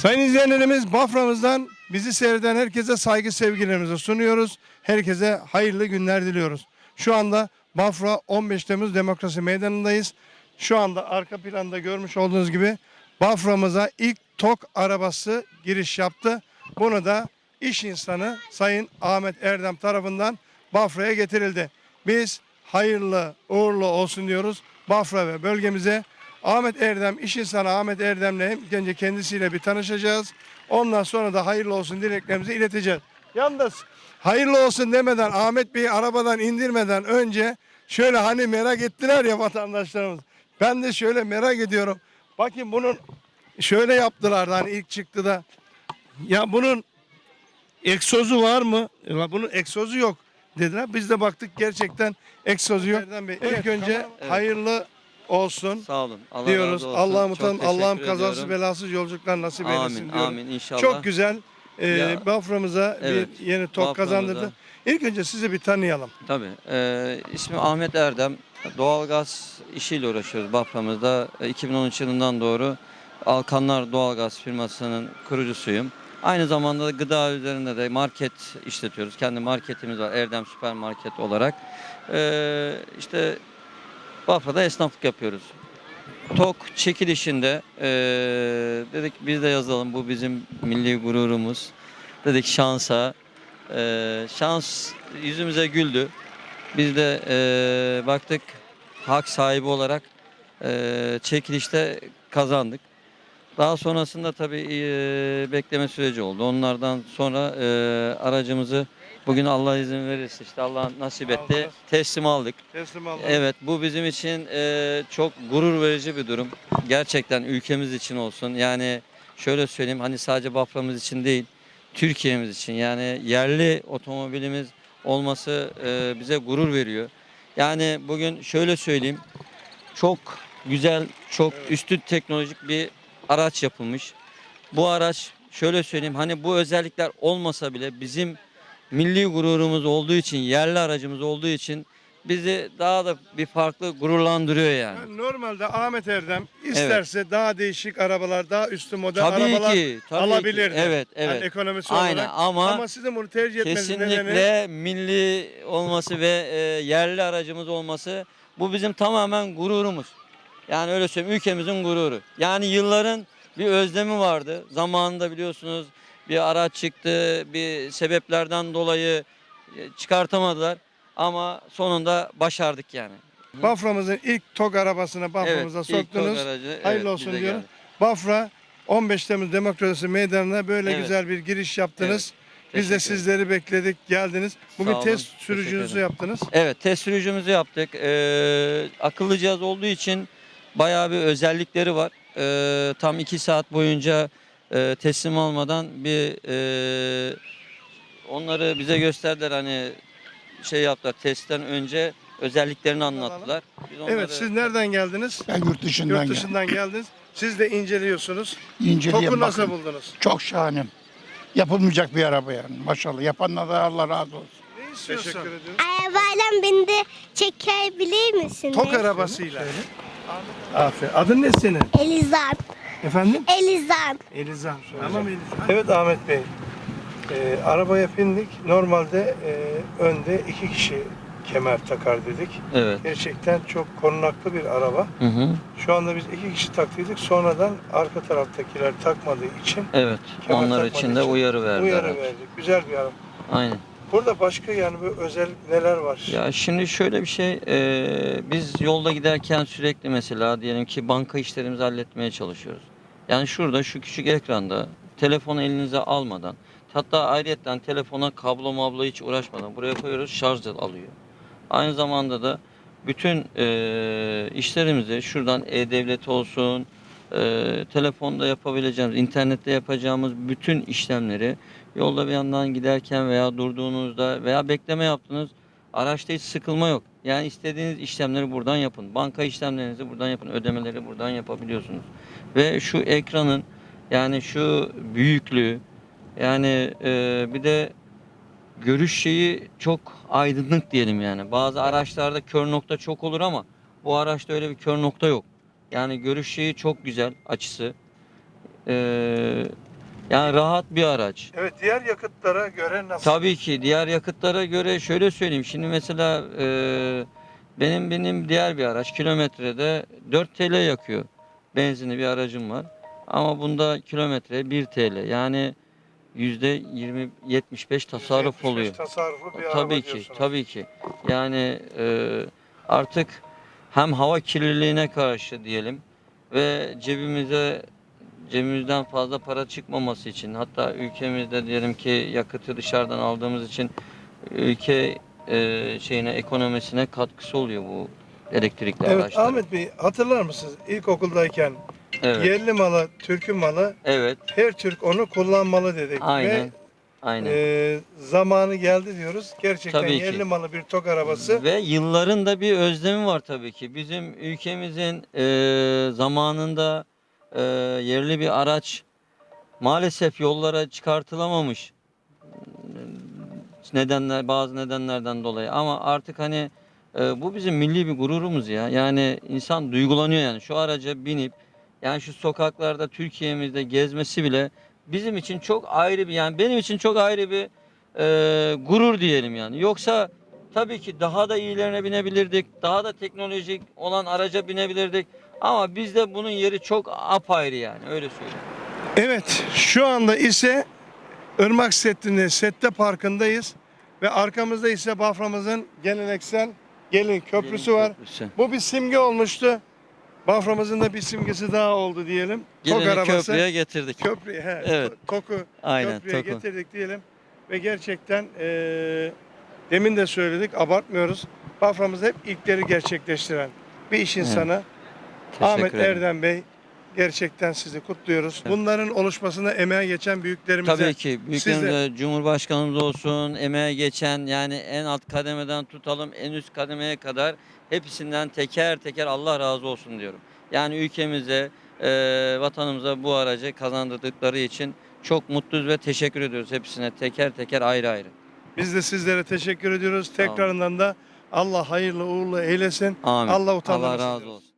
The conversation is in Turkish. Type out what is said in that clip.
Sayın izleyenlerimiz Bafra'mızdan bizi seyreden herkese saygı sevgilerimizi sunuyoruz. Herkese hayırlı günler diliyoruz. Şu anda Bafra 15 Temmuz Demokrasi Meydanı'ndayız. Şu anda arka planda görmüş olduğunuz gibi Bafra'mıza ilk TOK arabası giriş yaptı. Bunu da iş insanı Sayın Ahmet Erdem tarafından Bafra'ya getirildi. Biz hayırlı uğurlu olsun diyoruz Bafra ve bölgemize. Ahmet Erdem, iş insanı Ahmet Erdem'le ilk önce kendisiyle bir tanışacağız. Ondan sonra da hayırlı olsun dileklerimizi ileteceğiz. Yalnız hayırlı olsun demeden Ahmet Bey'i arabadan indirmeden önce şöyle hani merak ettiler ya vatandaşlarımız. Ben de şöyle merak ediyorum. Bakın bunun şöyle yaptılar hani ilk çıktı da. Ya bunun egzozu var mı? Ya Bunun egzozu yok dediler. Biz de baktık gerçekten egzozu yok. Erdem Bey, ilk önce Evet. hayırlı olsun Sağ olun. Allah diyoruz. razı olsun. Allah'ım utan, Allah'ım kazasız belasız yolculuklar nasip eylesin Amin, diyorum. amin inşallah. Çok güzel. Ya, Bafra'mıza evet, bir yeni tok Bafra'mıza. kazandırdı. İlk önce sizi bir tanıyalım. Tabii. Ee, ismi Ahmet Erdem. Doğalgaz işiyle uğraşıyoruz Bafra'mızda. Ee, 2013 yılından doğru Alkanlar Doğalgaz firmasının kurucusuyum. Aynı zamanda da gıda üzerinde de market işletiyoruz. Kendi marketimiz var Erdem Süpermarket olarak. Ee, işte Bafra'da esnaflık yapıyoruz. TOK çekilişinde eee, dedik biz de yazalım bu bizim milli gururumuz. Dedik şansa. Eee, şans yüzümüze güldü. Biz de eee, baktık hak sahibi olarak eee, çekilişte kazandık. Daha sonrasında tabii eee, bekleme süreci oldu. Onlardan sonra eee, aracımızı bugün Allah izin verirse işte Allah nasip etti Aldınız. teslim aldık. Teslim alın. Evet bu bizim için e, çok gurur verici bir durum. Gerçekten ülkemiz için olsun. Yani şöyle söyleyeyim hani sadece Bafra'mız için değil Türkiye'miz için yani yerli otomobilimiz olması e, bize gurur veriyor. Yani bugün şöyle söyleyeyim çok güzel çok üstün teknolojik bir araç yapılmış. Bu araç şöyle söyleyeyim hani bu özellikler olmasa bile bizim milli gururumuz olduğu için yerli aracımız olduğu için bizi daha da bir farklı gururlandırıyor yani. Yani Normalde Ahmet Erdem isterse daha değişik arabalar, daha üstü model Tabii arabalar ki, tabii alabilirdi. ki. Evet, Yani evet. ekonomisi Aynen olarak. ama, Ama sizin bunu tercih etmenizin nedeni kesinlikle milli olması ve e, yerli aracımız olması bu bizim tamamen gururumuz. Yani öyle söyleyeyim ülkemizin gururu. Yani yılların bir özlemi vardı. Zamanında biliyorsunuz bir araç çıktı, bir sebeplerden dolayı e, çıkartamadılar. Ama sonunda başardık yani. Bafra'mızın ilk TOG arabasını Bafra'mıza Evet, soktunuz. Aracı, evet, Hayırlı olsun bize diyorum. geldi. Bafra 15 Temmuz Demokrasi Meydanı'na böyle Evet. güzel bir giriş yaptınız. Biz de Teşekkür sizleri bekledik, geldiniz. Bugün Sağ olun, test teşekkür sürücünüzü yaptınız. Evet test sürücümüzü yaptık. Ee, akıllı cihaz olduğu için bayağı bir özellikleri var. Ee, tam iki saat boyunca e, teslim almadan bir e, onları bize gösterdiler hani şey yaptılar testten önce özelliklerini anlattılar. Biz onları- Evet, siz nereden geldiniz? Ben yurt dışından Yurt geldim. dışından geldiniz. Siz de inceliyorsunuz. İnceliye TOG'u nasıl bakın. buldunuz? Çok şahane. Yapılmayacak bir araba yani. Maşallah. Yapanlar da Allah razı olsun. Ne istiyorsun? Teşekkür ediyorum. Arabayla beni de çekebilir misiniz? TOG arabasıyla. Aferin. Adın ne senin? Elizan. Efendim? Elizan. Elizan. Tamam Elizan. Evet Ahmet Bey. Ee, arabaya bindik. Normalde e, önde iki kişi kemer takar dedik. Evet. Gerçekten çok korunaklı bir araba. Hı hı. Şu anda biz iki kişi taktıydık. Sonradan arka taraftakiler takmadığı için Evet. Onlar için de uyarı verdiler. uyarı verdik. Güzel bir araba. Aynen. Burada başka yani böyle özel neler var? Ya şimdi şöyle bir şey, eee, biz yolda giderken sürekli mesela diyelim ki banka işlerimizi halletmeye çalışıyoruz. Yani şurada şu küçük ekranda telefonu elinize almadan, hatta ayrıyetten telefona kablo mablo hiç uğraşmadan buraya koyuyoruz şarj alıyor. Aynı zamanda da bütün eee, işlerimizi şuradan e-devlet olsun, eee, telefonda yapabileceğimiz, internette yapacağımız bütün işlemleri yolda bir yandan giderken veya durduğunuzda veya bekleme yaptınız araçta hiç sıkılma yok. Yani istediğiniz işlemleri buradan yapın. Banka işlemlerinizi buradan yapın. Ödemeleri buradan yapabiliyorsunuz. Ve şu ekranın yani şu büyüklüğü yani e, bir de görüş şeyi çok aydınlık diyelim yani. Bazı araçlarda kör nokta çok olur ama bu araçta öyle bir kör nokta yok. Yani görüş şeyi çok güzel açısı. Ee, Yani rahat bir araç. Evet diğer yakıtlara göre nasıl? Tabii ki diğer yakıtlara göre şöyle söyleyeyim. Şimdi mesela e, benim benim diğer bir araç kilometrede 4 TL yakıyor. Benzinli bir aracım var. Ama bunda kilometre 1 TL. Yani yüzde 20 75 tasarruf 75 oluyor. Tasarruflu bir araba Tabii ki, diyorsunuz. tabii ki. Yani e, artık hem hava kirliliğine karşı diyelim ve cebimize cebimizden fazla para çıkmaması için hatta ülkemizde diyelim ki yakıtı dışarıdan aldığımız için ülke e, şeyine ekonomisine katkısı oluyor bu elektrikli Evet araçların. Ahmet Bey hatırlar mısınız ilkokuldayken Evet. yerli malı, Türk'ün malı Evet. her Türk onu kullanmalı dedik. Aynen. Ve Aynen. e, zamanı geldi diyoruz. Gerçekten Tabii ki. yerli malı bir tok arabası. Ve yılların da bir özlemi var tabii ki. Bizim ülkemizin e, zamanında e, yerli bir araç maalesef yollara çıkartılamamış. Nedenler bazı nedenlerden dolayı ama artık hani e, bu bizim milli bir gururumuz ya. Yani insan duygulanıyor yani şu araca binip yani şu sokaklarda Türkiye'mizde gezmesi bile bizim için çok ayrı bir yani benim için çok ayrı bir e, gurur diyelim yani. Yoksa tabii ki daha da iyilerine binebilirdik. Daha da teknolojik olan araca binebilirdik. Ama bizde bunun yeri çok apayrı yani öyle söyleyeyim. Evet şu anda ise Irmak Setti'nde Sette Parkı'ndayız. Ve arkamızda ise Bafra'mızın geleneksel gelin köprüsü var. Köprüsü. Bu bir simge olmuştu. Bafra'mızın da bir simgesi daha oldu diyelim. Tok Gelini arabası. köprüye getirdik. Köprüye, he, Evet. Toku Aynen. köprüye Toku. getirdik diyelim. Ve gerçekten eee, demin de söyledik abartmıyoruz. Bafra'mızda hep ilkleri gerçekleştiren bir iş insanı Ahmet ederim. Erdem Bey. Gerçekten sizi kutluyoruz. Bunların oluşmasına emeğe geçen büyüklerimize Tabii ki Siz de- Cumhurbaşkanımız olsun, emeğe geçen yani en alt kademeden tutalım en üst kademeye kadar hepsinden teker teker Allah razı olsun diyorum. Yani ülkemize, e, vatanımıza bu aracı kazandırdıkları için çok mutluyuz ve teşekkür ediyoruz hepsine teker teker ayrı ayrı. biz de sizlere teşekkür ediyoruz. Tekrarından da Allah hayırlı uğurlu eylesin. Amin. Allah Allah utandırmasın razı olsun.